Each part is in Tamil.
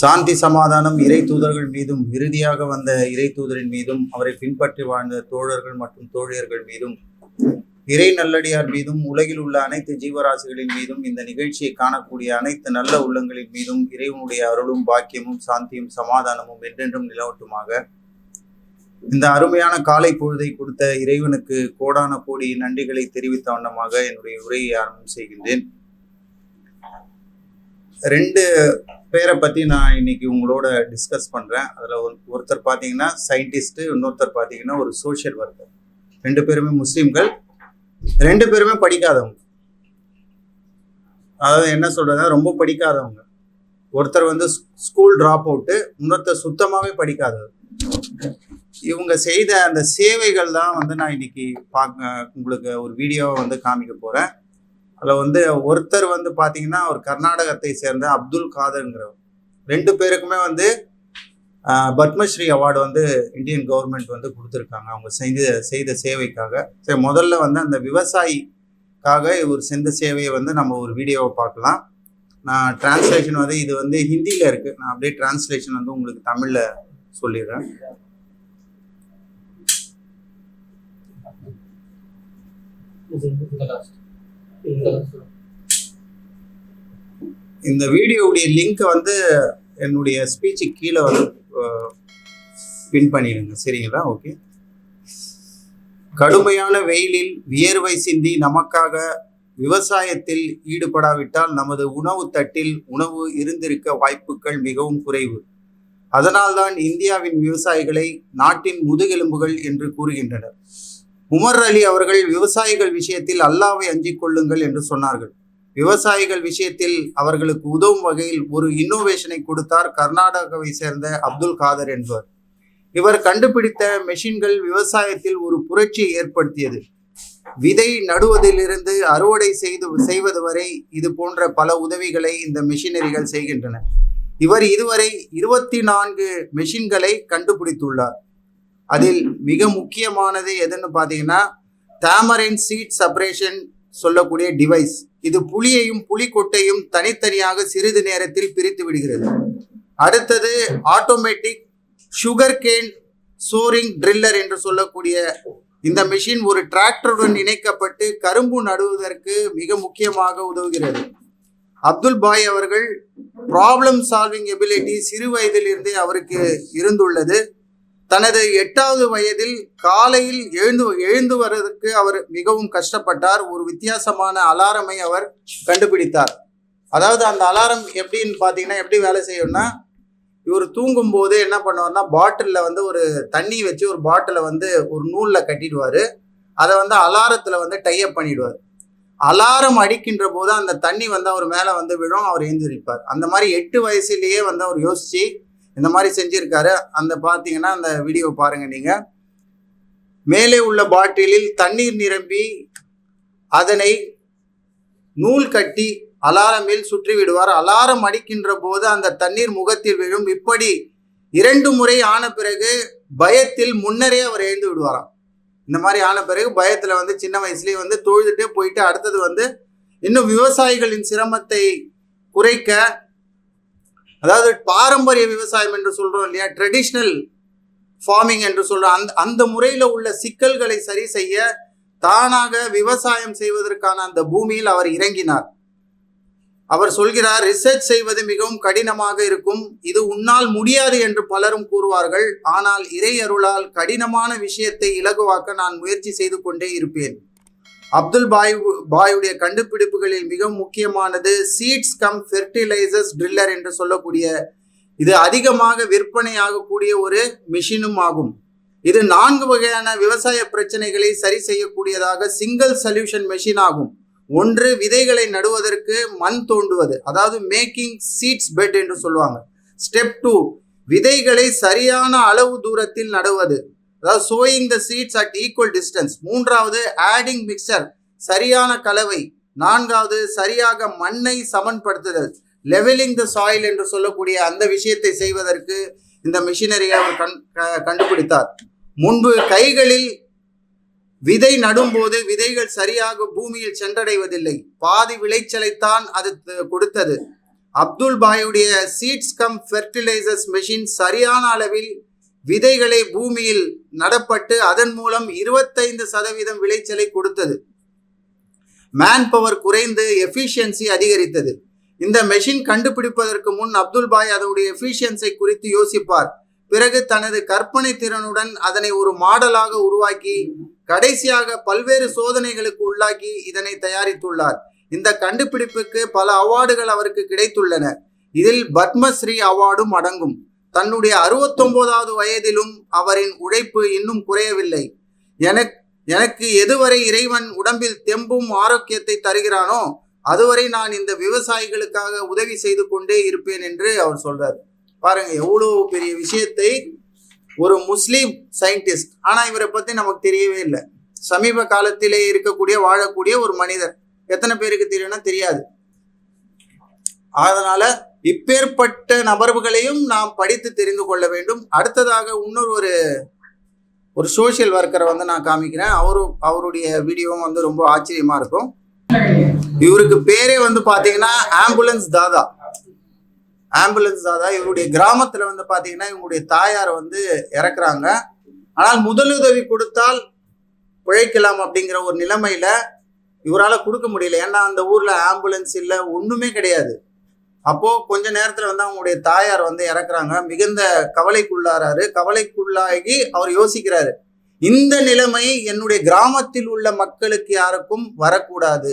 சாந்தி சமாதானம் இறை தூதர்கள் மீதும் இறுதியாக வந்த இறை தூதரின் மீதும் அவரை பின்பற்றி வாழ்ந்த தோழர்கள் மற்றும் தோழியர்கள் மீதும். இறை நல்லடியார் மீதும் உலகில் உள்ள அனைத்து ஜீவராசிகளின் மீதும் இந்த நிகழ்ச்சியை காணக்கூடிய அனைத்து நல்ல உள்ளங்களின் மீதும் இறைவனுடைய அருளும் பாக்கியமும் சாந்தியும் சமாதானமும் என்றென்றும் நிலவட்டுமாக. இந்த அருமையான காலை பொழுதை கொடுத்த இறைவனுக்கு கோடான கோடி நன்றிகளை தெரிவித்த வண்ணமாக என்னுடைய உரையை ஆரம்பம் செய்கின்றேன். ரெண்டு பேரை பற்றி நான் இன்னைக்கு உங்களோட டிஸ்கஸ் பண்ணுறேன் அதில் ஒருத்தர் பார்த்தீங்கன்னா சயின்டிஸ்ட்டு இன்னொருத்தர் பார்த்தீங்கன்னா ஒரு சோஷியல் ஒர்க்கர் ரெண்டு பேருமே முஸ்லீம்கள். ரெண்டு பேருமே படிக்காதவங்க. அதாவது என்ன சொல்றதுன்னா ரொம்ப படிக்காதவங்க. ஒருத்தர் வந்து ஸ்கூல் ட்ராப் அவுட்டு இன்னொருத்தர் சுத்தமாகவே படிக்காதவர். இவங்க செய்த அந்த சேவைகள் தான் வந்து நான் இன்னைக்கு பார்க்க உங்களுக்கு ஒரு வீடியோவை வந்து காமிக்க போகிறேன் அதில் வந்து ஒருத்தர் வந்து பார்த்தீங்கன்னா ஒரு கர்நாடகத்தை சேர்ந்த அப்துல் காதர்ங்கிறவர். ரெண்டு பேருக்குமே வந்து பத்மஸ்ரீ அவார்டு வந்து இந்தியன் கவர்மெண்ட் வந்து கொடுத்துருக்காங்க. அவங்க செய்த செய்த சேவைக்காக. சரி முதல்ல வந்து அந்த விவசாயிக்காக இவர் செஞ்ச சேவையை வந்து நம்ம ஒரு வீடியோவை பார்க்கலாம். நான் டிரான்ஸ்லேஷன் வந்து இது வந்து ஹிந்தியில் இருக்குது நான் அப்படியே டிரான்ஸ்லேஷன் வந்து உங்களுக்கு தமிழில் சொல்லிடுறேன். இந்த வீடியோவுடைய லிங்க் வந்து என்னுடைய ஸ்பீச்சு கீழே வந்து பின் பண்ணிடுங்க. சரிங்களா? ஓகே. கடுமையான வெயிலில் வியர்வை சிந்தி நமக்காக விவசாயத்தில் ஈடுபடாவிட்டால் நமது உணவு தட்டில் உணவு இருந்திருக்க வாய்ப்புகள் மிகவும் குறைவு. அதனால்தான் இந்தியாவின் விவசாயிகளை நாட்டின் முதுகெலும்புகள் என்று கூறுகின்றனர். உமர் அலி அவர்கள் விவசாயிகள் விஷயத்தில் அல்லாவை அஞ்சிக் கொள்ளுங்கள் என்று சொன்னார்கள். விவசாயிகள் விஷயத்தில் அவர்களுக்கு உதவும் வகையில் ஒரு இன்னோவேஷனை கொடுத்தார் கர்நாடகாவை சேர்ந்த அப்துல் காதர் என்பவர். இவர் கண்டுபிடித்த மெஷின்கள் விவசாயத்தில் ஒரு புரட்சியை ஏற்படுத்தியது. விதை நடுவதிலிருந்து அறுவடை செய்து செய்வது வரை இது போன்ற பல உதவிகளை இந்த மெஷினரிகள் செய்கின்றன. இவர் இதுவரை இருபத்தி நான்கு மெஷின்களை கண்டுபிடித்துள்ளார். அதில் மிக முக்கியமானது எதுன்னு பார்த்தீங்கன்னா தாமரைன் சீட் செப்பரேஷன் சொல்லக்கூடிய டிவைஸ் இது புளியையும் புலிக்கொட்டையும் தனித்தனியாக சிறிது நேரத்தில் பிரித்து விடுகிறது. அடுத்தது ஆட்டோமேட்டிக் சுகர் கேன் சோரிங் ட்ரில்லர் என்று சொல்லக்கூடிய இந்த மெஷின் ஒரு டிராக்டருடன் இணைக்கப்பட்டு கரும்பு நடுவதற்கு மிக முக்கியமாக உதவுகிறது. அப்துல் பாய் அவர்கள் ப்ராப்ளம் சால்விங் எபிலிட்டி சிறு வயதிலிருந்தே அவருக்கு இருந்துள்ளது. தனது எட்டாவது வயதில் காலையில் எழுந்து எழுந்து வர்றதுக்கு அவர் மிகவும் கஷ்டப்பட்டார். ஒரு வித்தியாசமான அலாரமை அவர் கண்டுபிடித்தார். அதாவது அந்த அலாரம் எப்படின்னு பார்த்தீங்கன்னா எப்படி வேலை செய்யும்னா இவர் தூங்கும் போது என்ன பண்ணுவார்னா பாட்டிலில் வந்து ஒரு தண்ணி வச்சு ஒரு பாட்டிலை வந்து ஒரு நூலில் கட்டிடுவார். அதை வந்து அலாரத்தில் வந்து டைப் பண்ணிடுவார். அலாரம் அடிக்கின்ற போது அந்த தண்ணி வந்து அவர் மேலே வந்து விழும் அவர் எழுந்திருப்பார். அந்த மாதிரி எட்டு வயசுலேயே வந்து அவர் யோசிச்சு இந்த மாதிரி செஞ்சிருக்காரு. அந்த பார்த்தீங்கன்னா அந்த வீடியோ பாருங்க நீங்கள் மேலே உள்ள பாட்டிலில் தண்ணீர் நிரம்பி அதனை நூல் கட்டி அலாரமில் சுற்றி விடுவார். அலாரம் அடிக்கின்ற போது அந்த தண்ணீர் முகத்தில் விழும். இப்படி இரண்டு முறை ஆன பிறகு பயத்தில் முன்னரே அவர் எழுந்து விடுவாராம். இந்த மாதிரி ஆன பிறகு பயத்தில் வந்து சின்ன வயசுலேயே வந்து தொழுதுட்டே போயிட்டு அடுத்தது வந்து இன்னும் விவசாயிகளின் சிரமத்தை குறைக்க அதாவது பாரம்பரிய விவசாயம் என்று சொல்றோம் இல்லையா? ட்ரெடிஷ்னல் ஃபார்மிங் என்று சொல்றோம். அந்த அந்த முறையில் உள்ள சிக்கல்களை சரி செய்ய தானாக விவசாயம் செய்வதற்கான அந்த பூமியில் அவர் இறங்கினார். அவர் சொல்கிறார் ரிசர்ச் செய்வது மிகவும் கடினமாக இருக்கும். இது உன்னால் முடியாது என்று பலரும் கூறுவார்கள். ஆனால் இறை அருளால் கடினமான விஷயத்தை இலகுவாக்க நான் முயற்சி செய்து கொண்டே இருப்பேன். அப்துல் பாய் பாயுடைய கண்டுபிடிப்புகளில் மிக முக்கியமானது சீட்ஸ் கம் ஃபெர்டிலைசர்ஸ் ட்ரில்லர் என்று சொல்லக்கூடிய இது அதிகமாக விற்பனையாகக்கூடிய ஒரு மிஷினும் ஆகும். இது நான்கு வகையான விவசாய பிரச்சனைகளை சரி செய்யக்கூடியதாக சிங்கிள் சொல்யூஷன் மெஷின் ஆகும். ஒன்று விதைகளை நடுவதற்கு மண் தோண்டுவது அதாவது மேக்கிங் சீட்ஸ் பெட் என்று சொல்லுவாங்க. ஸ்டெப் டூ விதைகளை சரியான அளவு தூரத்தில் நடுவது. அதாவது sowing the seeds at equal distance மூன்றாவது ஆடிங் மிக்சர் சரியான கலவை. நான்காவது சரியாக மண்ணை சமன்படுத்துதல். லெவலிங் த சாயில் என்று சொல்லக்கூடிய அந்த விஷயத்தை செய்வதற்கு இந்த மிஷினரியை அவர் கண் க- கண்டுபிடித்தார். முன்பு கைகளில் விதை நடும்போது விதைகள் சரியாக பூமியில் சென்றடைவதில்லை. பாதி விளைச்சலைத்தான் அது கொடுத்தது. அப்துல் பாயுடைய சீட்ஸ் கம் ஃபெர்டிலைசர்ஸ் மெஷின் சரியான அளவில் விதைகளை பூமியில் நடப்பட்டு அதன் மூலம் இருபத்தைந்து சதவீதம் விளைச்சலை கொடுத்தது. மேன் பவர் குறைந்து எஃபிஷியன்சி அதிகரித்தது. இந்த மெஷின் கண்டுபிடிப்பதற்கு முன் அப்துல் பாய் அதனுடைய எஃபிஷியன்ஸை குறித்து யோசிப்பார். பிறகு தனது கற்பனை திறனுடன் அதனை ஒரு மாடலாக உருவாக்கி கடைசியாக பல்வேறு சோதனைகளுக்கு உள்ளாக்கி இதனை தயாரித்துள்ளார். இந்த கண்டுபிடிப்புக்கு பல அவார்டுகள் அவருக்கு கிடைத்துள்ளன. இதில் பத்மஸ்ரீ அவார்டும் அடங்கும். தன்னுடைய அறுபத்தொன்பதாவது வயதிலும் அவரின் உழைப்பு இன்னும் குறையவில்லை. எனக்கு எனக்கு எதுவரை இறைவன் உடம்பில் தெம்பும் ஆரோக்கியத்தை தருகிறானோ அதுவரை நான் இந்த விவசாயிகளுக்காக உதவி செய்து கொண்டே இருப்பேன் என்று அவர் சொல்றார். பாருங்க எவ்வளவு பெரிய விஷயத்தை ஒரு முஸ்லீம் சயின்டிஸ்ட் ஆனா இவரை பத்தி நமக்கு தெரியவே இல்லை. சமீப காலத்திலே இருக்கக்கூடிய வாழக்கூடிய ஒரு மனிதர். எத்தனை பேருக்கு தெரியும்னா தெரியாது. அதனால இப்பேற்பட்ட நபர்களையும் நாம் படித்து தெரிந்து கொள்ள வேண்டும். அடுத்ததாக இன்னொரு ஒரு ஒரு சோஷியல் ஒர்க்கரை வந்து நான் காமிக்கிறேன். அவரு அவருடைய வீடியோவும் வந்து ரொம்ப ஆச்சரியமா இருக்கும். இவருக்கு பேரே வந்து பாத்தீங்கன்னா ஆம்புலன்ஸ் தாதா. ஆம்புலன்ஸ் தாதா. இவருடைய கிராமத்துல வந்து பாத்தீங்கன்னா இவங்களுடைய தாயார் வந்து இறக்குறாங்க. ஆனால் முதலுதவி கொடுத்தால் பிழைக்கலாம் அப்படிங்கிற ஒரு நிலைமையில இவரால் கொடுக்க முடியல. ஏன்னா அந்த ஊர்ல ஆம்புலன்ஸ் இல்லை ஒண்ணுமே கிடையாது. அப்போ கொஞ்ச நேரத்துல வந்து அவங்களுடைய தாயார் வந்து இறக்குறாங்க. மிகுந்த கவலைக்குள்ளாராரு கவலைக்குள்ளாகி அவர் யோசிக்கிறாரு. இந்த நிலைமை என்னுடைய கிராமத்தில் உள்ள மக்களுக்கு யாருக்கும் வரக்கூடாது.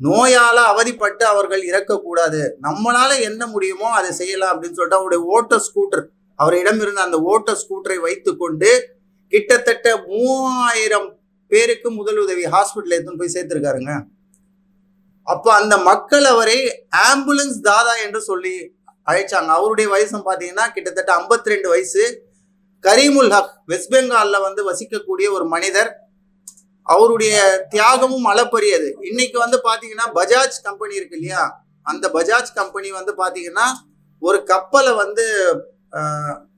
நோயால அவதிப்பட்டு அவர்கள் இறக்கக்கூடாது. நம்மளால என்ன முடியுமோ அதை செய்யலாம் அப்படின்னு சொல்லிட்டு அவருடைய ஓட்ட ஸ்கூட்டர் அவரிடம் இருந்த அந்த ஓட்ட ஸ்கூட்டரை வைத்துக்கொண்டு கிட்டத்தட்ட மூவாயிரம் பேருக்கு முதலுதவி ஹாஸ்பிட்டல் எடுத்துன்னு போய் சேர்த்திருக்காருங்க. அப்போ அந்த மக்கள் அவரை ஆம்புலன்ஸ் தாதா என்று சொல்லி அழைச்சாங்க. அவருடைய வயசும் பார்த்தீங்கன்னா கிட்டத்தட்ட 52 ரெண்டு வயசு. கரீமுல் ஹக் வெஸ்ட் பெங்காலில் வந்து வசிக்கக்கூடிய ஒரு மனிதர். அவருடைய தியாகமும் அளப்பரியது. இன்னைக்கு வந்து பார்த்தீங்கன்னா பஜாஜ் கம்பெனி இருக்கு இல்லையா? அந்த பஜாஜ் கம்பெனி வந்து பார்த்தீங்கன்னா ஒரு கப்பலை வந்து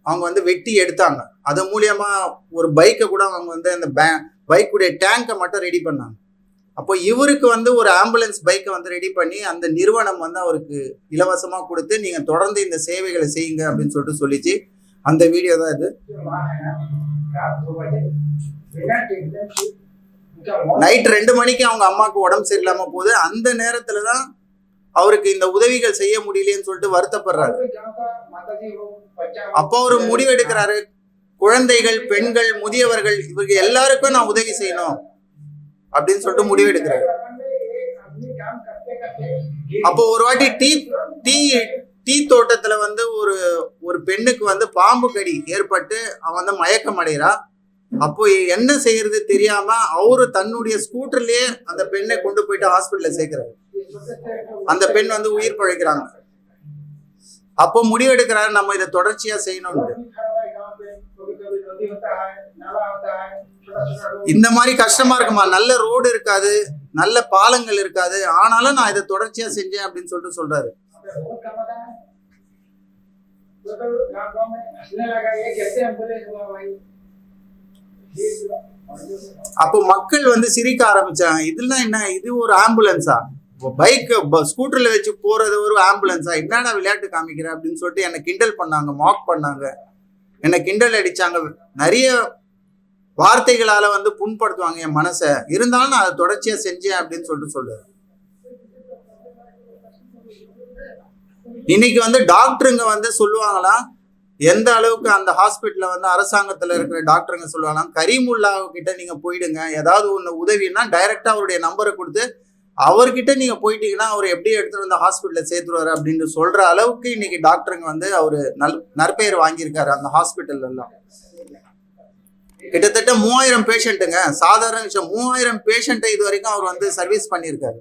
அவங்க வந்து வெட்டி எடுத்தாங்க. அது மூலியமா ஒரு பைக்கை கூட அவங்க வந்து அந்த பைக்குடைய டேங்கை மட்டும் ரெடி பண்ணாங்க. அப்போ இவருக்கு வந்து ஒரு ஆம்புலன்ஸ் பைக்கை வந்து ரெடி பண்ணி அந்த நிறுவனம் வந்து அவருக்கு இலவசமாக கொடுத்து நீங்கள் தொடர்ந்து இந்த சேவைகளை செய்யுங்க அப்படின்னு சொல்லிட்டு சொல்லிச்சு. அந்த வீடியோ தான் இது. நைட் ரெண்டு மணிக்கு அவங்க அம்மாவுக்கு உடம்பு சரியில்லாம போகுது. அந்த நேரத்துல தான் அவருக்கு இந்த உதவிகள் செய்ய முடியலையேன்னு சொல்லிட்டு வருத்தப்படுறாரு. அப்போ அவர் முடிவு எடுக்கிறாரு குழந்தைகள் பெண்கள் முதியவர்கள் இவருக்கு எல்லாருக்கும் நான் உதவி செய்யணும். அப்படின்னு சொல்லிட்டு முடிவு எடுக்கிறாரு. அப்போ ஒரு வாட்டி டீ டீ டீ தோட்டத்துல வந்து ஒரு ஒரு பெண்ணுக்கு வந்து பாம்பு கடி ஏற்பட்டு அவன் வந்து மயக்கம் அடைகிறா அப்போ என்ன செய்யறது தெரியாம அவரு தன்னுடைய ஸ்கூட்டர்லயே அந்த பெண்ணை கொண்டு போயிட்டு ஹாஸ்பிட்டல்ல சேர்க்கிறாரு. அந்த பெண் வந்து உயிர் பழைக்கிறாங்க. அப்போ முடிவு எடுக்கிறாரு நம்ம இதை தொடர்ச்சியா செய்யணும்னு இந்த மாதிரி கஷ்டமா இருக்குமா? நல்ல ரோடு இருக்காது நல்ல பாலங்கள் இருக்காது. ஆனாலும் நான் இதை தொடர்ச்சியா செஞ்சேன் அப்படின்னு சொல்லிட்டு சொல்றாரு. அப்போ மக்கள் வந்து சிரிக்க ஆரம்பிச்சாங்க. இதுலாம் என்ன? இது ஒரு ஆம்புலன்ஸா பைக் ஸ்கூட்டர்ல வச்சு போறது ஒரு ஆம்புலன்ஸா என்னடா விளையாட்டு காமிக்கிற அப்படின்னு சொல்லிட்டு என்னை கிண்டல் பண்ணாங்க மாக் பண்ணாங்க. என்னை கிண்டல் அடிச்சாங்க. நிறைய வார்த்தைகளால வந்து புண்படுத்துவாங்க என் மனசை. இருந்தாலும் நான் அதை தொடர்ச்சியா செஞ்சேன் அப்படின்னு சொல்லிட்டு சொல்லுவேன். இன்னைக்கு வந்து டாக்டருங்க வந்து சொல்லுவாங்களாம் எந்த அளவுக்கு அந்த ஹாஸ்பிட்டலில் வந்து அரசாங்கத்துல இருக்கிற டாக்டருங்க சொல்லுவாங்களாம் கரீமுல்லா கிட்ட நீங்க போயிடுங்க ஏதாவது ஒண்ணு உதவின்னா டைரக்டா அவருடைய நம்பரை கொடுத்து அவர்கிட்ட நீங்க போயிட்டீங்கன்னா அவர் எப்படி எடுத்துட்டு வந்து ஹாஸ்பிட்டலில் சேர்த்துருவாரு அப்படின்னு சொல்ற அளவுக்கு இன்னைக்கு டாக்டருங்க வந்து அவரு நல் நற்பெயர் வாங்கியிருக்காரு அந்த ஹாஸ்பிட்டல்ல எல்லாம் கிட்டத்தட்ட மூவாயிரம் பேஷண்ட்டுங்க சாதாரண விஷயம். மூவாயிரம் பேஷண்ட்டை இது வரைக்கும் அவர் வந்து சர்வீஸ் பண்ணியிருக்காரு.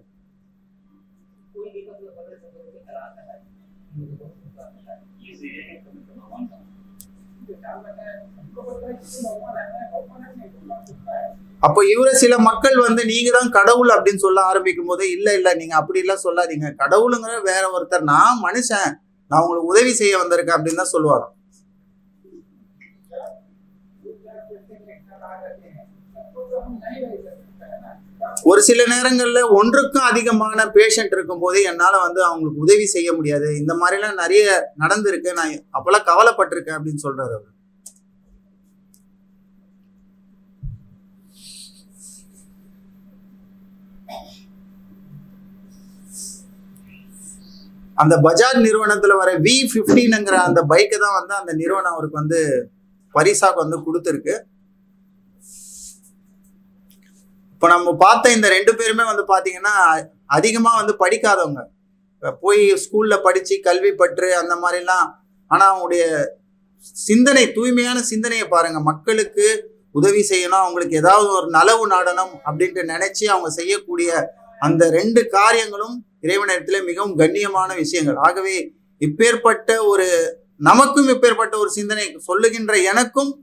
அப்போ இவர சில மக்கள் வந்து நீங்க தான் கடவுள் அப்படின்னு சொல்ல ஆரம்பிக்கும் போதே இல்ல இல்ல நீங்க அப்படி எல்லாம் சொல்லாதீங்க. கடவுளுங்கிற வேற ஒருத்தர். நான் மனுஷன். நான் உங்களுக்கு உதவி செய்ய வந்திருக்கேன் அப்படின்னு தான் சொல்லுவார் ஒரு சில நேரங்களில் ஒன்றுக்கும் அதிகமான பேஷண்ட் இருக்கும்போது என்னால் வந்து அவங்களுக்கு உதவி செய்ய முடியாது. இந்த மாதிரிலாம் நிறைய நடந்திருக்கு. நான் அப்போல்லாம் கவலைப்பட்டிருக்கேன் அப்படின்னு சொல்றாரு அவர். அந்த பஜாஜ் நிறுவனத்துல வர வி ஃபிஃப்டீனுங்கிற அந்த பைக்கை தான் வந்து அந்த நிறுவனம் அவருக்கு வந்து பரிசாக வந்து கொடுத்துருக்கு. இப்போ நம்ம பார்த்த இந்த ரெண்டு பேருமே வந்து பாத்தீங்கன்னா அதிகமா வந்து படிக்காதவங்க. போய் ஸ்கூல்ல படிச்சு கல்வி பற்று அந்த மாதிரிலாம் ஆனா அவங்களுடைய சிந்தனை தூய்மையான சிந்தனையை பாருங்க. மக்களுக்கு உதவி செய்யணும். அவங்களுக்கு ஏதாவது ஒரு நலவு நாடணும் அப்படின்ட்டு நினைச்சு அவங்க செய்யக்கூடிய அந்த ரெண்டு காரியங்களும் இறைவனிடத்துல மிகவும் கண்ணியமான விஷயங்கள். ஆகவே இப்பேற்பட்ட ஒரு நமக்கும் இப்பேற்பட்ட ஒரு சிந்தனை சொல்லுகின்ற எனக்கும்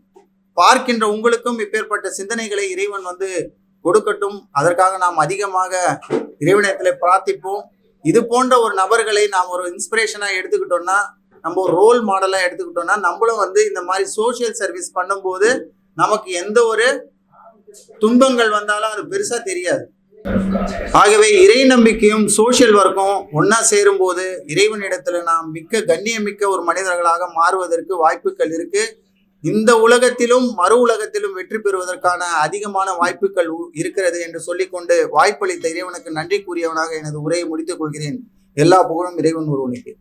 பார்க்கின்ற உங்களுக்கும் இப்பேற்பட்ட சிந்தனைகளை இறைவன் வந்து கொடுக்கட்டும். அதற்காக நாம் அதிகமாக இறைவனத்தில் பிரார்த்திப்போம். இது போன்ற ஒரு நபர்களை நாம் ஒரு இன்ஸ்பிரேஷனாக எடுத்துக்கிட்டோம்னா நம்ம ஒரு ரோல் மாடலாக எடுத்துக்கிட்டோம்னா நம்மளும் வந்து இந்த மாதிரி சோஷியல் சர்வீஸ் பண்ணும்போது நமக்கு எந்த ஒரு துன்பங்கள் வந்தாலும் அது பெருசாக தெரியாது. ஆகவே இறை நம்பிக்கையும் சோஷியல் ஒர்க்கும் ஒன்னா சேரும்போது இறைவனிடத்துல நாம் மிக்க கண்ணியமிக்க ஒரு மனிதர்களாக மாறுவதற்கு வாய்ப்புகள் இருக்கு. இந்த உலகத்திலும் மறு உலகத்திலும் வெற்றி பெறுவதற்கான அதிகமான வாய்ப்புகள் உ- இருக்கிறது என்று சொல்லிக்கொண்டு வாய்ப்பளித்த இறைவனுக்கு நன்றி கூறியவனாக எனது உரையை முடித்துக் கொள்கிறேன். எல்லா புகழும் இறைவன் ஒருவனுக்கு.